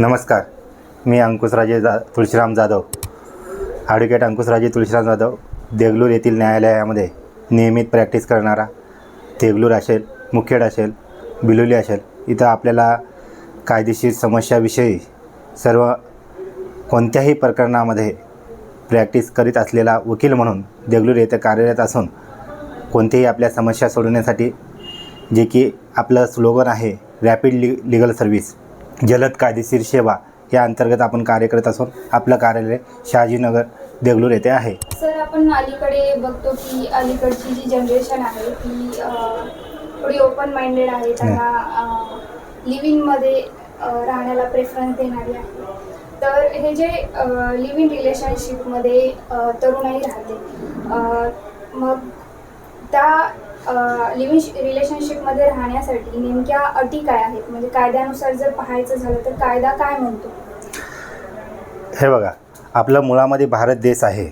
नमस्कार. मी अंकुशराजे जा तुळशीराम जाधव. ॲडव्होकेट अंकुशराजे तुळशीराम जाधव देगलूर येथील न्यायालयामध्ये नियमित प्रॅक्टिस करणारा देगलूर असेल मुखेड असेल बिलोली असेल इथं आपल्याला कायदेशीर समस्याविषयी सर्व कोणत्याही प्रकरणामध्ये प्रॅक्टिस करीत असलेला वकील म्हणून देगलूर येथे कार्यरत असून कोणत्याही आपल्या समस्या सोडवण्यासाठी जे की आपलं स्लोगन आहे रॅपिड लि लीगल सर्व्हिस जलद कायदेशीर सेवा या अंतर्गत आपण कार्य करत असून आपलं कार्यालय शहाजीनगर देगलूर येथे आहे. सर आपण अलीकडे बघतो की अलीकडची जी जनरेशन आहे ती थोडी ओपन माइंडेड आहे. त्यांना लिव्हिंगमध्ये राहण्याला प्रेफरन्स देणारी आहे. तर हे जे लिव्हिंग रिलेशनशिपमध्ये तरुणाई राहते मग त्या लिव्हिंग रिलेशनशिपमध्ये राहण्यासाठी नेमक्या अटी काय आहेत? म्हणजे कायद्यानुसार जर पाहायचं झालं तर कायदा काय म्हणतो? हे बघा आपलं मुळामध्ये भारत देश आहे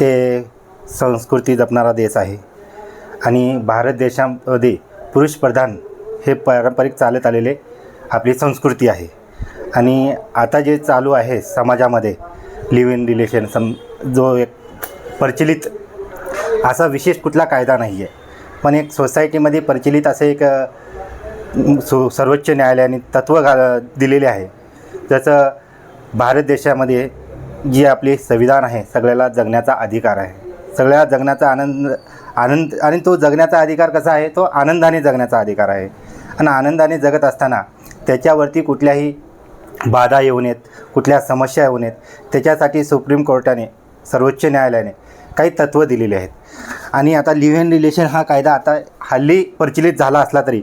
ते संस्कृती जपणारा देश आहे. आणि भारत देशामध्ये पुरुषप्रधान हे पारंपरिक चालत आलेले आपली संस्कृती आहे. आणि आता जे चालू आहे समाजामध्ये लिव्ह इन रिलेशन सम जो एक प्रचलित असा विशेष कुठला कायदा नाही आहे पण एक सोसायटीमध्ये प्रचलित असं एक सो सर्वोच्च न्यायालयाने तत्त्व घा दिलेले आहे. जसं भारत देशामध्ये जी आपली संविधान आहे सगळ्याला जगण्याचा अधिकार आहे. सगळ्या जगण्याचा आनंद आनंद आणि तो जगण्याचा अधिकार कसा आहे? तो आनंदाने जगण्याचा अधिकार आहे. आणि आनंदाने जगत असताना त्याच्यावरती कुठल्याही बाधा येऊ नयेत कुठल्या समस्या येऊ नयेत. त्याच्यासाठी सुप्रीम कोर्टाने सर्वोच्च न्यायालयाने काही तत्त्व दिलेले आहेत. आणि आता लिव्ह इन रिलेशन हा कायदा आता हल्ली प्रचलित झाला असला तरी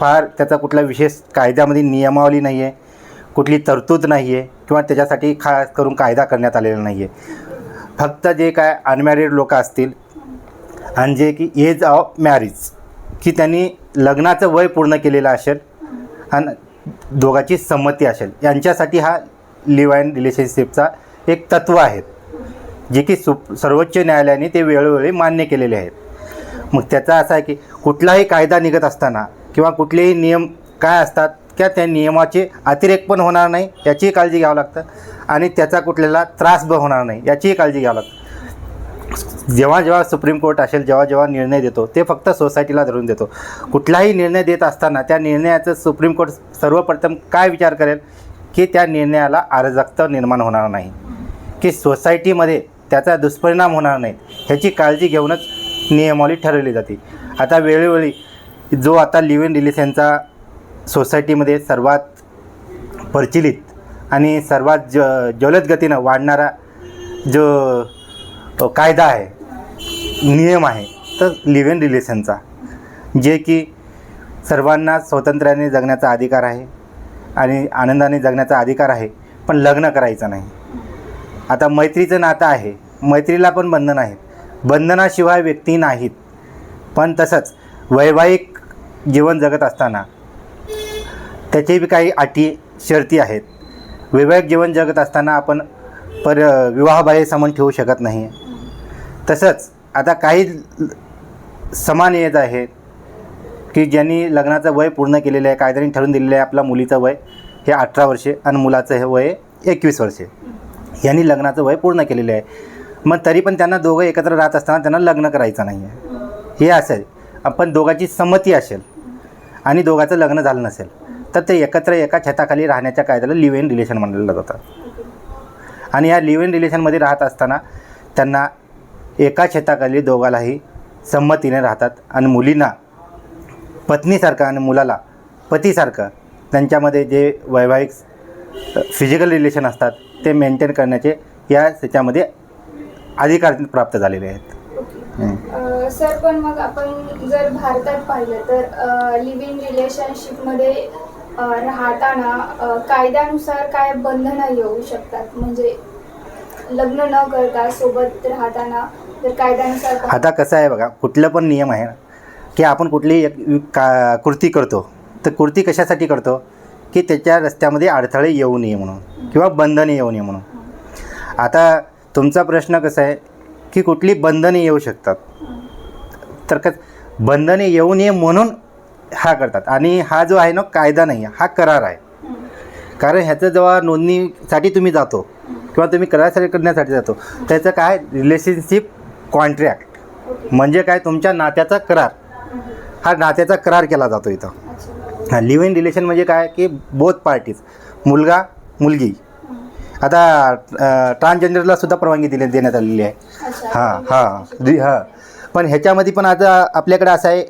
फार त्याचा कुठला विशेष कायद्यामध्ये नियमावली नाही आहे कुठली तरतूद नाही आहे किंवा त्याच्यासाठी खास करून कायदा करण्यात आलेला नाही आहे फक्त जे काय अनमॅरिड लोक असतील आणि जे की एज ऑफ मॅरिज की त्यांनी लग्नाचं वय पूर्ण केलेलं असेल आणि दोघाची संमती असेल यांच्यासाठी हा लिव्ह अँड रिलेशनशिपचा एक तत्त्व आहे. जे की सु सर्वोच्च न्यायालयाने ते वेळोवेळी मान्य केलेले आहेत. मग त्याचा असा आहे की कुठलाही कायदा निघत असताना किंवा कुठलेही नियम काय असतात त्या त्या नियमाचे अतिरेक पण होणार नाही याचीही काळजी घ्यावं लागतं. आणि त्याचा कुठल्याला त्रास पण होणार नाही याचीही काळजी घ्यावं लागतं. जेव्हा जेव्हा सुप्रीम कोर्ट असेल जेव्हा जेव्हा निर्णय देतो ते फक्त सोसायटीला धरून देतो. कुठलाही निर्णय देत असताना त्या निर्णयाचं सुप्रीम कोर्ट सर्वप्रथम काय विचार करेल? की त्या निर्णयाला अराजकता निर्माण होणार नाही. की सोसायटीमध्ये त्याचा दुष्परिणाम होणार नाही. ह्याची काळजी घेऊनच नियमावली ठरवली जाते. आता वेळोवेळी जो आता लिव्ह इन रिलेशनचा सोसायटीमध्ये सर्वात प्रचलित आणि सर्वात ज जलद गतीनं वाढणारा जो कायदा आहे नियम आहे तर लिव्ह इन रिलेशनचा जे की सर्वांना स्वातंत्र्याने जगण्याचा अधिकार आहे आणि आनंदाने जगण्याचा अधिकार आहे पण लग्न करायचं नाही. आता मैत्रीचं नातं आहे. मैत्रीला पण बंधन आहेत. बंधनाशिवाय व्यक्ती नाहीत. पण तसंच वैवाहिक जीवन जगत असताना त्याचे बी काही अटी शर्ती आहेत. वैवाहिक जीवन जगत असताना आपण पर विवाहबाह्य समान ठेवू शकत नाही. तसंच आता काही समान येत आहेत की ज्यांनी लग्नाचं वय पूर्ण केलेलं आहे कायद्याने ठरवून दिलेलं आहे आपल्या मुलीचं वय हे अठरा वर्षे आणि मुलाचं हे वय एकवीस वर्षे. यांनी लग्नाचं वय पूर्ण केलेलं आहे. मग तरी पण त्यांना दोघं एकत्र राहत असताना त्यांना लग्न करायचं नाही आहे हे असेल. पण दोघांची संमती असेल आणि दोघांचं लग्न झालं नसेल तर ते एकत्र एका छताखाली राहण्याच्या कायद्याला लिव्ह इन रिलेशन म्हणलं जातं आणि या लिव्ह इन रिलेशनमध्ये राहत असताना त्यांना एका छताखाली दोघालाही संमतीने राहतात आणि मुलींना पत्नीसारखं आणि मुलाला पतीसारखं त्यांच्यामध्ये जे वैवाहिक फिजिकल रिलेशन असतात ते मेंटेन करण्याचे या त्याच्यामध्ये अधिकार प्राप्त झालेले आहेत. अ, सर पण मग आपण जर भारतात पाहिलं तर लिव्हिंग रिलेशनशिपमध्ये अ, राहताना अ, कायद्यानुसार काय बंधनं येऊ शकतात? म्हणजे लग्न न करता सोबत राहताना जर कायद्यानुसार पाहिलं- आता कसं आहे बघा कुठलं पण नियम आहे ना की आपण कुठलीही एक का कृती करतो तर कृती कशासाठी करतो? की त्याच्या रस्त्यामध्ये अडथळे येऊ नये म्हणून किंवा बंधने येऊ नये म्हणून. आता तुमचा प्रश्न कसा आहे की कुठली बंधने येऊ शकतात? तर क बंधने येऊ नये म्हणून हा करतात. आणि हा जो आहे ना कायदा नाही आहे, हा करार आहे. कारण ह्याचं जेव्हा नोंदणीसाठी तुम्ही जातो किंवा तुम्ही करारसाठी करण्यासाठी जातो त्याचं काय? रिलेशनशिप कॉन्ट्रॅक्ट म्हणजे काय? तुमच्या नात्याचा करार. हा नात्याचा करार केला जातो इथं. लिव्ह इन रिलेशन म्हणजे काय? की बोथ पार्टीज मुलगा मुलगी. आता ट्रान्सजेंडरला सुद्धा परवानगी दिली देण्यात आलेली आहे. हां हां हां. पण ह्याच्यामध्ये पण आता आपल्याकडे असं आहे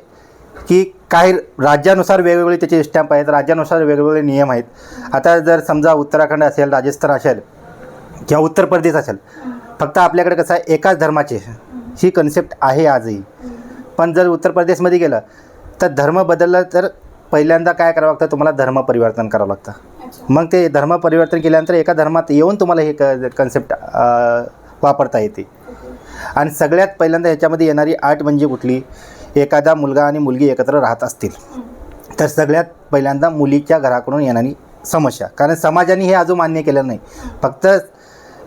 की काही राज्यानुसार वेगवेगळे त्याचे स्टॅम्प आहेत राज्यानुसार वेगवेगळे नियम आहेत. आता जर समजा उत्तराखंड असेल राजस्थान असेल किंवा उत्तर प्रदेश असेल फक्त आपल्याकडे कसं आहे एकाच धर्माचे. ही कन्सेप्ट आहे आजही. पण जर उत्तर प्रदेशमध्ये गेलं तर धर्म बदलला तर पहिल्यांदा काय करावं लागतं? तुम्हाला धर्म परिवर्तन करावं लागतं. मग ते धर्म परिवर्तन केल्यानंतर एका धर्मात येऊन तुम्हाला हे क कन्सेप्ट वापरता येते. आणि सगळ्यात पहिल्यांदा याच्यामध्ये येणारी आट म्हणजे कुठली? एखादा मुलगा आणि मुलगी एकत्र राहत असतील. तर सगळ्यात पहिल्यांदा मुलीच्या घराकडून येणारी समस्या. कारण समाजाने हे अजून मान्य केलं नाही. फक्त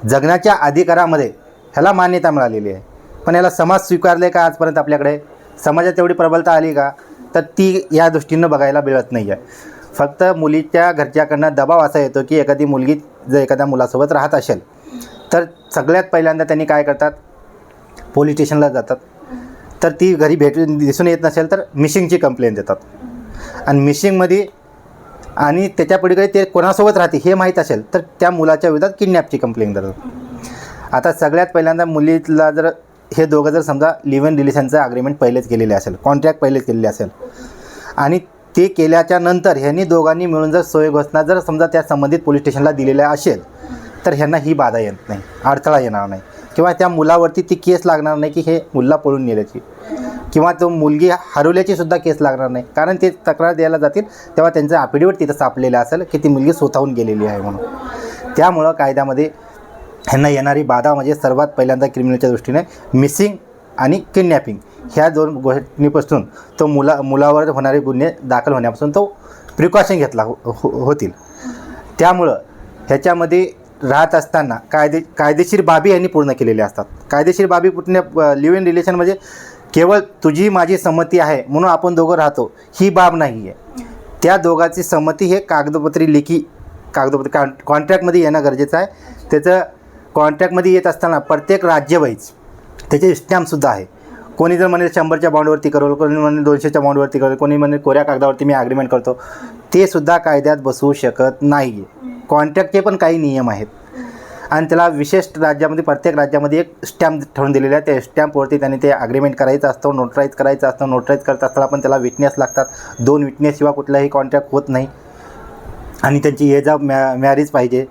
जगण्याच्या अधिकारामध्ये ह्याला मान्यता मिळालेली आहे. पण याला समाज स्वीकारले का आजपर्यंत आपल्याकडे? समाजात तेवढी प्रबलता आली का? तर ती या दृष्टीनं बघायला मिळत नाही आहे फक्त मुलीच्या घरच्याकडनं दबाव असा येतो की एखादी मुलगी जर एखाद्या मुलासोबत राहत असेल तर सगळ्यात पहिल्यांदा त्यांनी काय करतात? पोलीस स्टेशनला जातात. तर ती घरी भेटून दिसून येत नसेल तर मिशिंगची कंप्लेंट देतात. आणि मिशिंगमध्ये आणि त्याच्या पलीकडे ते कोणासोबत राहते हे माहीत असेल तर त्या मुलाच्या विरोधात किडनॅपची कंप्लेंट देतात. आता सगळ्यात पहिल्यांदा मुलीला जर हे दोघं जर समजा लिव्ह इन रिलेशनचं अग्रीमेंट पहिलेच केलेले असेल कॉन्ट्रॅक्ट पहिलेच केलेले असेल आणि ते केल्याच्यानंतर ह्यांनी दोघांनी मिळून जर सोय घोषणा जर समजा त्या संबंधित पोलीस स्टेशनला दिलेल्या असेल तर ह्यांना ही बाधा येत नाही अडथळा येणार नाही. किंवा त्या मुलावरती ती केस लागणार नाही की हे मुलगा पळून नेल्याची. किंवा तो मुलगी हरवल्याची सुद्धा केस लागणार नाही. कारण ते तक्रार द्यायला जातील तेव्हा त्यांचं ॲफिडेविट तिथं सापलेलं असेल की ती मुलगी स्वतःहून गेलेली आहे म्हणून. त्यामुळं कायद्यामध्ये ह्यांना येणारी बाधा म्हणजे सर्वात पहिल्यांदा क्रिमिनलच्या दृष्टीने मिसिंग आणि किडनॅपिंग ह्या दोन गोष्टींपासून तो मुला मुलावर होणारे गुन्हे दाखल होण्यापासून तो प्रिकॉशन घेतला हो हो- होतील. त्यामुळं ह्याच्यामध्ये राहत असताना कायदे कायदेशीर बाबी यांनी पूर्ण केलेल्या असतात. कायदेशीर बाबी पूर्ण लिव्ह इन रिलेशन म्हणजे केवळ तुझी माझी संमती आहे म्हणून आपण दोघं राहतो ही बाब नाही आहे त्या दोघांची संमती हे कागदपत्री लेखी कागदपत्र कॉन्ट्रॅक्टमध्ये येणं गरजेचं आहे. त्याचं कॉन्ट्रॅक्टमध्ये येत असताना प्रत्येक राज्यवाईज त्याचे स्टॅम्पसुद्धा आहे. कोणी जर म्हणे शंभरच्या बॉन्डवरती करेल कोणी म्हणे दोनशेच्या बॉन्डवरती करेल कोणी म्हणे कोऱ्या कागदावरती मी ॲग्रीमेंट करतो ते सुद्धा कायद्यात बसवू शकत नाही आहे कॉन्ट्रॅक्टचे पण काही नियम आहेत. आणि त्याला विशेष राज्यामध्ये प्रत्येक राज्यामध्ये एक स्टॅम्प ठेवून दिलेला आहे. त्या स्टॅम्पवरती त्यांनी ते अग्रीमेंट करायचं असतं नोटराईज करायचं असतं. नोटराईज करत असताना पण त्याला विटनेस लागतात. दोन विटनेस शिवाय कुठलाही कॉन्ट्रॅक्ट होत नाही. आणि त्यांची एज ऑफ मॅ मॅरेज पाहिजे.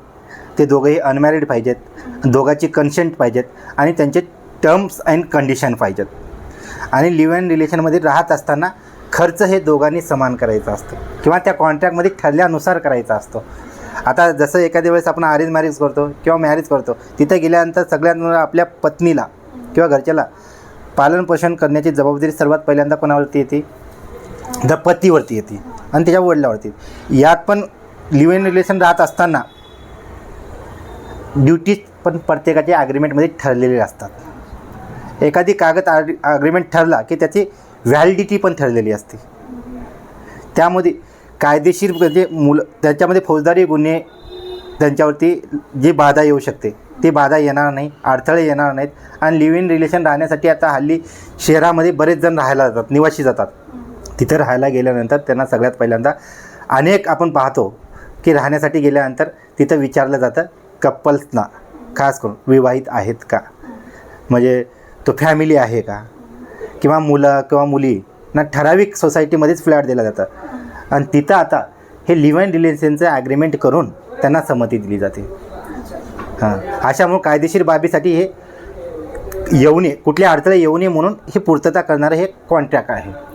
ते दोघंही अनमॅरिड पाहिजेत. दोघांचे कन्सेंट पाहिजेत आणि त्यांचे टर्म्स अँड कंडिशन पाहिजेत. आणि लिव्ह अँड रिलेशनमध्ये राहत असताना खर्च हे दोघांनी समान करायचा असतो. किंवा त्या कॉन्ट्रॅक्टमध्ये ठरल्यानुसार करायचा असतो. आता जसं एखाद्या वेळेस आपण अरेंज मॅरेज करतो किंवा मॅरेज करतो तिथे गेल्यानंतर सगळ्यांना आपल्या पत्नीला किंवा घरच्याला पालनपोषण करण्याची जबाबदारी सर्वात पहिल्यांदा कोणावरती येते? द पतीवरती येते. आणि त्याच्या वडिलावरती यात. पण लिव्ह इन रिलेशन राहत असताना ड्युटीज पण प्रत्येकाच्या ॲग्रीमेंटमध्ये ठरलेले असतात. एखादी कागद ॲग्रीमेंट ठरला की त्याची व्हॅलिडिटी पण ठरलेली असते. त्यामध्ये कायदेशीर म्हणजे मुलं त्याच्यामध्ये फौजदारी गुन्हे त्यांच्यावरती जी बाधा येऊ शकते ती बाधा येणार नाही अडथळे येणार नाहीत आणि लिव्ह इन रिलेशन राहण्यासाठी आता हल्ली शहरामध्ये बरेच जण राहायला जातात निवासी जातात. तिथे राहायला गेल्यानंतर त्यांना सगळ्यात पहिल्यांदा अनेक आपण पाहतो की राहण्यासाठी गेल्यानंतर तिथं विचारलं जातं कपल्सना खास करून विवाहित आहेत का? म्हणजे तो फॅमिली आहे का? किंवा मुलं किंवा मुली ना ठराविक सोसायटीमध्येच फ्लॅट दिला जातं. आणि तिथं आता हे लिव्ह अँड रिलेशनचं ॲग्रीमेंट करून त्यांना संमती दिली जाते. हां. अशामुळे कायदेशीर बाबीसाठी हे येऊ नये कुठल्या अडथळे येऊ नये म्हणून हे पूर्तता करणारं हे कॉन्ट्रॅक्ट आहे.